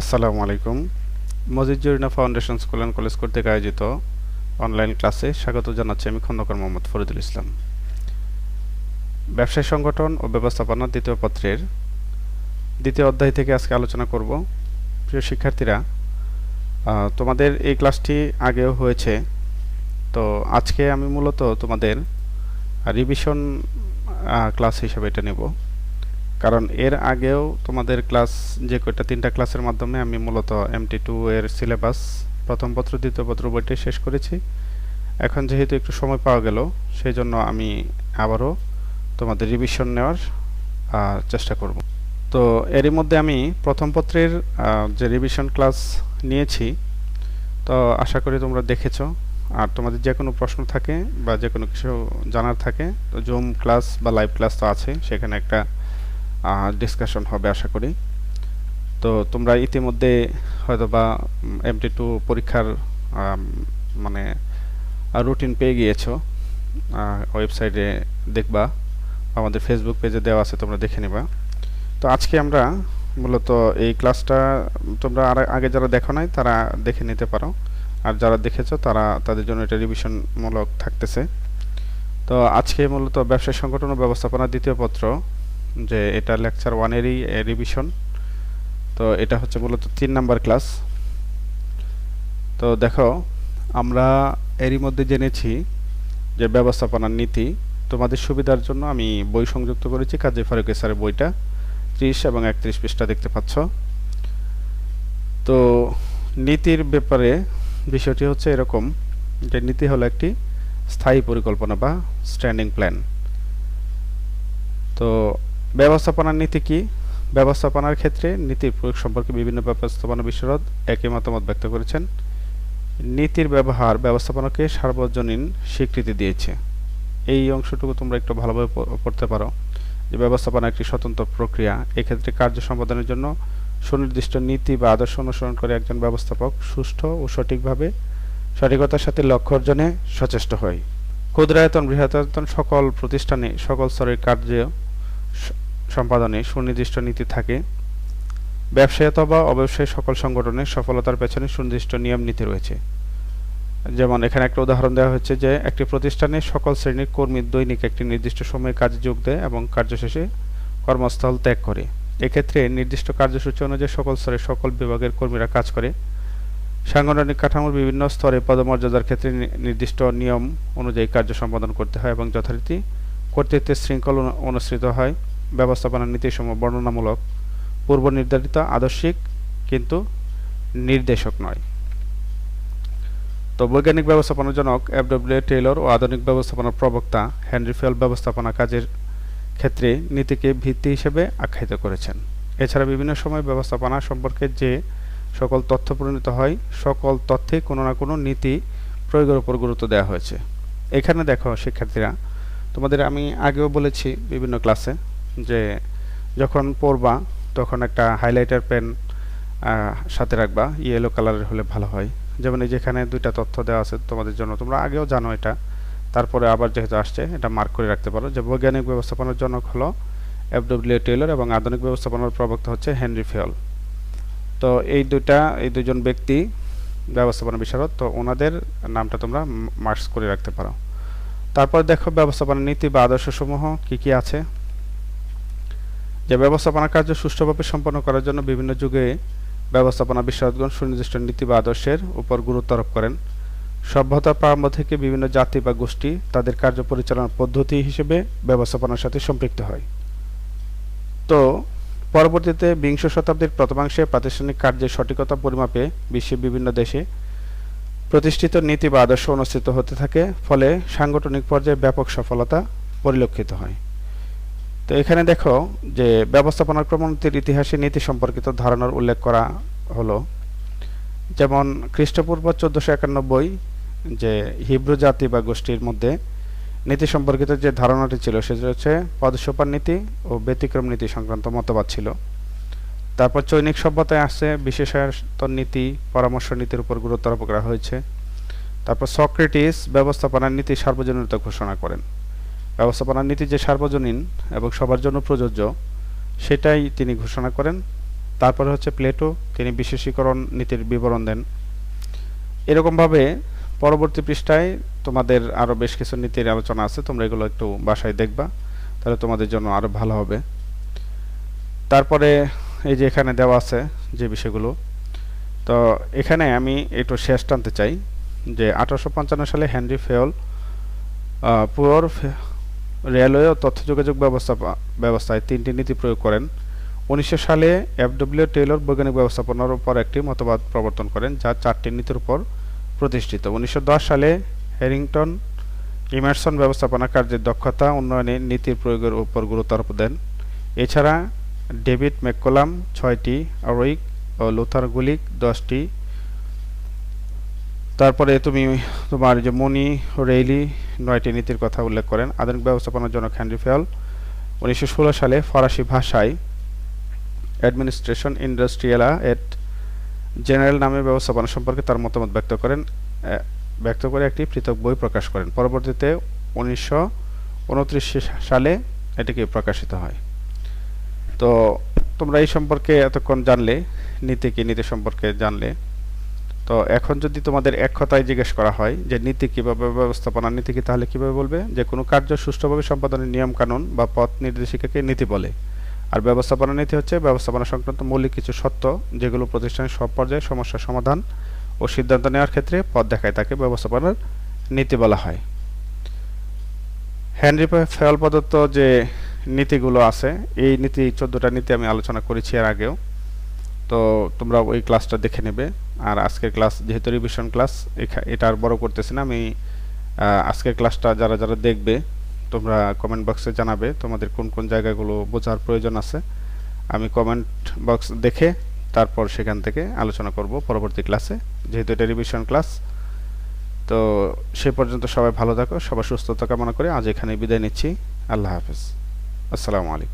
আসসালামু আলাইকুম। মজিদুরিনা ফাউন্ডেশন স্কুল অ্যান্ড কলেজ কর্তৃক আয়োজিত অনলাইন ক্লাসে স্বাগত জানাচ্ছি আমি খন্দকার মোহাম্মদ ফরিদুল ইসলাম। ব্যবসায় সংগঠন ও ব্যবস্থাপনা দ্বিতীয় পত্রের দ্বিতীয় অধ্যায় থেকে আজকে আলোচনা করব। প্রিয় শিক্ষার্থীরা তোমাদের এই ক্লাসটি আগেও হয়েছে। তো আজকে আমি মূলত তোমাদের রিভিশন ক্লাস হিসেবে এটা নেব। কারণ এর আগেও তোমাদের ক্লাস যে কয়টা, তিনটা ক্লাসের মাধ্যমে আমি মূলত এমটি টু এর সিলেবাস প্রথম পত্র, দ্বিতীয় পত্র বইটি শেষ করেছি। এখন যেহেতু একটু সময় পাওয়া গেল সেই জন্য আমি আবারও তোমাদের রিভিশন নেওয়ার চেষ্টা করব। তো এরই মধ্যে আমি প্রথম পত্রের যে রিভিশন ক্লাস নিয়েছি, তো আশা করি তোমরা দেখেছ। আর তোমাদের যে কোনো প্রশ্ন থাকে বা যে কোনো কিছু জানার থাকে, তো জুম ক্লাস বা লাইভ ক্লাস তো আছে, সেখানে একটা ডিসকাশন হবে, আশা করি। তো তোমরা ইতিমধ্যে হয়তো বা এমটি টু পরীক্ষার মানে রুটিন পেয়ে গিয়েছো। ওয়েবসাইটে দেখবা। আমাদের ফেসবুক পেজে দেওয়া আছে, তোমরা দেখে নিবা। তো আজকে আমরা মূলত এই ক্লাসটা তোমরা আর আগে যারা দেখো নাই, তারা দেখে নিতে পারো। আর যারা দেখেছ, তারা তাদের জন্য এটা রিভিশনমূলক থাকতেছে। তো আজকে মূলত ব্যবসায় সংগঠন ও ব্যবস্থাপনা দ্বিতীয় পত্র যে এটা লেকচার ওয়ানেরই রিভিশন তো এটা হচ্ছে মূলত তিন নাম্বার ক্লাস তো দেখো, আমরা এরই মধ্যে জেনেছি যে ব্যবস্থাপনার নীতি। তোমাদের সুবিধার জন্য আমি বই সংযুক্ত করেছি কাজী ফারুক স্যারের বইটা। ত্রিশ এবং একত্রিশ পৃষ্ঠা দেখতে পাচ্ছ। তো নীতির ব্যাপারে বিষয়টি হচ্ছে এরকম যে নীতি হলো একটি স্থায়ী পরিকল্পনা বা স্ট্যান্ডিং প্ল্যান তো ব্যবস্থাপনার নীতি কি? ব্যবস্থাপনার ক্ষেত্রে নীতির প্রয়োগ সম্পর্কে বিভিন্ন ব্যবস্থাপনা বিশারদ একই মতামত ব্যক্ত করেছেন। নীতির ব্যবহার ব্যবস্থাপনাকে সার্বজনীন স্বীকৃতি দিয়েছে। এই অংশটুকু তোমরা একটু ভালোভাবে পড়তে পারো। যে ব্যবস্থাপনা একটি স্বতন্ত্র প্রক্রিয়া, এক্ষেত্রে কার্য সম্পাদনের জন্য সুনির্দিষ্ট নীতি বা আদর্শ অনুসরণ করে একজন ব্যবস্থাপক সুষ্ঠু ও সঠিকভাবে সঠিকতার সাথে লক্ষ্য অর্জনে সচেষ্ট হয়। ক্ষুদ্রায়তন, বৃহদায়তন সকল প্রতিষ্ঠানে সকল স্তরের কার্য সম্পাদনে সুনির্দিষ্ট নীতি থাকে। ব্যবসায় অথবা অব্যবসায়ী সকল সংগঠনের সফলতার পেছনে সুনির্দিষ্ট নিয়ম নীতি রয়েছে। যেমন এখানে একটা উদাহরণ দেওয়া হচ্ছে যে, একটি প্রতিষ্ঠানে সকল শ্রেণির কর্মী দৈনিক একটি নির্দিষ্ট সময়ে কাজে যোগ দেয় এবং কার্য শেষে কর্মস্থল ত্যাগ করে। এক্ষেত্রে নির্দিষ্ট কার্যসূচি অনুযায়ী সকল স্তরে সকল বিভাগের কর্মীরা কাজ করে। সাংগঠনিক কাঠামোর বিভিন্ন স্তরে পদমর্যাদার ক্ষেত্রে নির্দিষ্ট নিয়ম অনুযায়ী কার্য সম্পাদন করতে হয় এবং যথারীতি কর্তৃত্বের শৃঙ্খল অনুসৃত হয়। ব্যবস্থাপনা নীতিসমূহ বর্ণনামূলক, পূর্ব নির্ধারিত আদর্শিক কিন্তু নির্দেশক নয়। তো বৈজ্ঞানিক ব্যবস্থাপনার জনক এফডব্লিউ টেইলর ও আধুনিক ব্যবস্থাপনার প্রবক্তা হেনরি ফেল ব্যবস্থাপনা কাজের ক্ষেত্রে নীতিকে ভিত্তি হিসেবে আখ্যায়িত করেছেন। এছাড়া বিভিন্ন সময় ব্যবস্থাপনা সম্পর্কে যে সকল তথ্য পরিণত হয়, সকল তথ্যে কোনো না কোনো নীতি প্রয়োগের উপর গুরুত্ব দেওয়া হয়েছে। এখানে দেখো, শিক্ষার্থীরা, তোমাদের আমি আগেও বলেছি বিভিন্ন ক্লাসে যে যখন পড়বা তখন একটা হাইলাইটার পেন সাথে রাখবা। ইয়েলো কালারের হলে ভালো হয়। যেমন এই যেখানে দুইটা তথ্য দেওয়া আছে তোমাদের জন্য, তোমরা আগেও জানো এটা। তারপরে আবার যেহেতু আসছে, এটা মার্ক করে রাখতে পারো। যে বৈজ্ঞানিক ব্যবস্থাপনার জনক হলো এফডব্লিউ টেইলর এবং আধুনিক ব্যবস্থাপনার প্রবক্তা হচ্ছে হেনরি ফিওল তো এই দুইটা, এই দুজন ব্যক্তি ব্যবস্থাপনা বিশারদ, তো ওনাদের নামটা তোমরা মার্কস করে রাখতে পারো। তারপর দেখো ব্যবস্থাপনা নীতি বা আদর্শসমূহ কি কি আছে? যে ব্যবস্থাপনা কার্য সুষ্ঠুভাবে সম্পন্ন করার জন্য বিভিন্ন যুগে ব্যবস্থাপনা বিশারদগণ সুনির্দিষ্ট নীতি বা আদর্শের উপর গুরুত্ব আরোপ করেন। সভ্যতার প্রারম্ভ থেকে বিভিন্ন জাতি বা গোষ্ঠী তাদের কার্য পরিচালনার পদ্ধতি হিসেবে ব্যবস্থাপনার সাথে সম্পৃক্ত হয়। তো পরবর্তীতে বিংশ শতাব্দীর প্রথমাংশে প্রাতিষ্ঠানিক কার্যের সঠিকতা পরিমাপে বিশ্বের বিভিন্ন দেশে প্রতিষ্ঠিত নীতি বা আদর্শ অনুষ্ঠিত হতে থাকে, ফলে সাংগঠনিক পর্যায়ে ব্যাপক সফলতা পরিলক্ষিত হয়। তো এখানে দেখো যে ব্যবস্থাপনার ক্রমোন্নতির ইতিহাসে নীতি সম্পর্কিত ধারণার উল্লেখ করা হলো। যেমন খ্রিস্টপূর্ব চোদ্দোশো একানব্বই যে হিব্রু জাতি বা গোষ্ঠীর মধ্যে নীতি সম্পর্কিত যে ধারণাটি ছিল সেটা হচ্ছে পদসোপান নীতি ও ব্যতিক্রম নীতি সংক্রান্ত মতবাদ ছিল। তারপর চৈনিক সভ্যতায় আসছে বিশেষায়তন নীতি, পরামর্শ নীতির উপর গুরুত্ব আরোপ করা হয়েছে। তারপর সক্রেটিস ব্যবস্থাপনার নীতি সার্বজনীনতা ঘোষণা করেন। ব্যবস্থাপনার নীতি যে সার্বজনীন এবং সবার জন্য প্রযোজ্য, সেটাই তিনি ঘোষণা করেন। তারপরে হচ্ছে প্লেটো তিনি বিশেষীকরণ নীতির বিবরণ দেন। এরকমভাবে পরবর্তী পৃষ্ঠায় তোমাদের আরও বেশ কিছু নীতির আলোচনা আছে, তোমরা এগুলো একটু বাসায় দেখবা, তাহলে তোমাদের জন্য আরও ভালো হবে। তারপরে এই যে এখানে দেওয়া আছে যে বিষয়গুলো, তো এখানে আমি একটু শেষ টানতে চাই যে আঠারোশো পঞ্চান্ন সালে হেনরি ফেওল পুয়র রেলওয়ে ও তথ্য যোগাযোগ ব্যবস্থা, ব্যবস্থায় তিনটি নীতি প্রয়োগ করেন। উনিশশো সালে এফডব্লিউ টেইলর বৈজ্ঞানিক ব্যবস্থাপনার উপর একটি মতবাদ প্রবর্তন করেন, যা চারটি নীতির উপর প্রতিষ্ঠিত। উনিশশো দশ সালে হ্যারিংটন ইমারসন ব্যবস্থাপনা কার্যের দক্ষতা উন্নয়নে নীতির প্রয়োগের উপর গুরুত্ব আরোপ দেন। এছাড়া ডেভিড ম্যাককলাম ছয়টি অরইক ও লুথার গুলিক দশটি তারপরে তুমি তোমার যে মনি রেইলি, নয়টি নীতির কথা উল্লেখ করেন। আধুনিক ব্যবস্থাপনার জন্য হ্যানরি ফেল, উনিশশো সালে ফরাসি ভাষায় অ্যাডমিনিস্ট্রেশন ইন্ডাস্ট্রিয়ালা এট জেনারেল নামে ব্যবস্থাপনা সম্পর্কে তার মতামত ব্যক্ত করেন। ব্যক্ত করে একটি পৃথক বই প্রকাশ করেন। পরবর্তীতে উনিশশো উনত্রিশ সালে এটিকে প্রকাশিত হয়। তো তোমরা এই সম্পর্কে এতক্ষণ জানলে, নীতি কি, নীতি সম্পর্কে জানলে তো এখন যদি তোমাদের এক কথায় জিজ্ঞেস করা হয় যে নীতি কীভাবে ব্যবস্থাপনা, নীতি কি তাহলে কীভাবে বলবে? যে কোনো কার্য সুষ্ঠুভাবে সম্পাদনের নিয়মকানুন বা পথ নির্দেশিকাকে নীতি বলে। আর ব্যবস্থাপনা নীতি হচ্ছে ব্যবস্থাপনা সংক্রান্ত মৌলিক কিছু সত্য যেগুলো প্রতিষ্ঠানের সব পর্যায়ে সমস্যার সমাধান ও সিদ্ধান্ত নেওয়ার ক্ষেত্রে পথ দেখায়, তাকে ব্যবস্থাপনার নীতি বলা হয়। হেনরি ফেল প্রদত্ত যে নীতিগুলো আছে, এই নীতি, চোদ্দোটা নীতি আমি আলোচনা করেছি এর আগেও। তো তোমরা ওই ক্লাসটা দেখে নেবে। আর আজকের ক্লাস যেহেতু রিভিশন ক্লাস এটা আর বড় করতেছি না। আমি আজকের ক্লাসটা যারা যারা দেখবে, তোমরা কমেন্ট বক্সে জানাবে তোমাদের কোন কোন জায়গাগুলো বোঝার প্রয়োজন আছে। আমি কমেন্ট বক্স দেখে তারপর সেখান থেকে আলোচনা করব পরবর্তী ক্লাসে যেহেতু এটা রিভিশন ক্লাস তো সে পর্যন্ত সবাই ভালো থাকো সবার সুস্থতা কামনা করে আজ এখানে বিদায় নিচ্ছি। আল্লাহ হাফেজ। আসসালামু আলাইকুম।